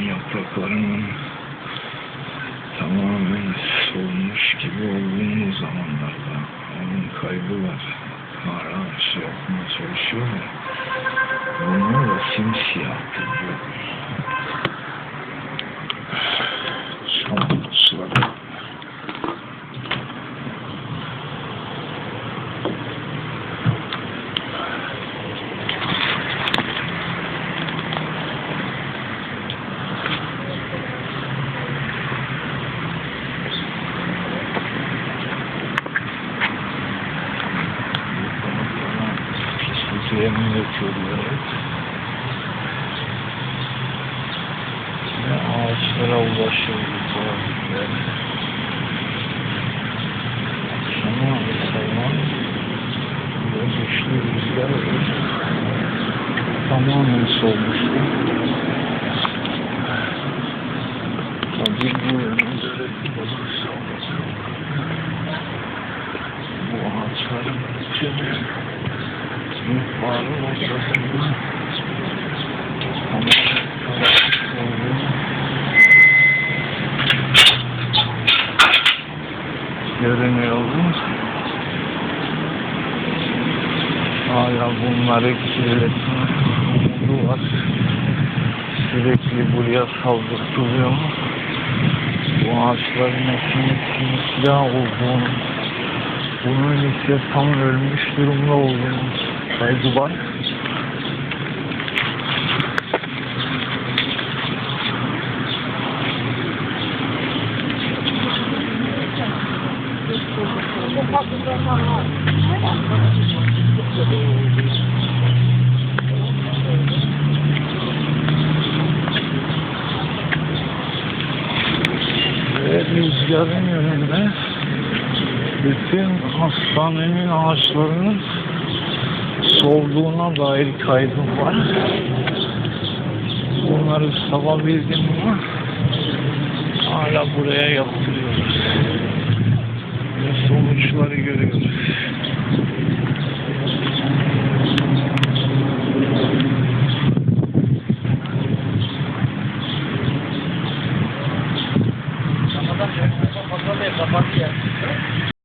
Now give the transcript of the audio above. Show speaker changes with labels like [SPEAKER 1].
[SPEAKER 1] ağaçlarının tamamen solmuş gibi olduğu zamanlarda onun kaybı var. Hala şey yapmaya çalışıyorlar. Bunlar da simsiyahtı bu. Pisliklerini döküyorlar. Ve ağaçlara ulaşıyoruz bu ağaçlar. Akşama sabah böyle güçlü rüzgar. Tamamen solmuştu. Tabii bu önümüzde olursa bu ağaçların içinde olduğunu görünüyordu. Hala bunları kirletme umudu var. Sürekli buraya saldırtılıyor mu? Bu ağaçların hepsinin simsiyah olduğunu, bunun ise tam ölmüş durumda olduğunu var. Ve rüzgarın yönünde bütün hastanenin ağaçlarının sorduğuna dair kaydım var. Bunları sabah sababildim ama hala buraya yaptırıyoruz. Ve sonuçları görüyoruz. Kapatalım ya, kapat.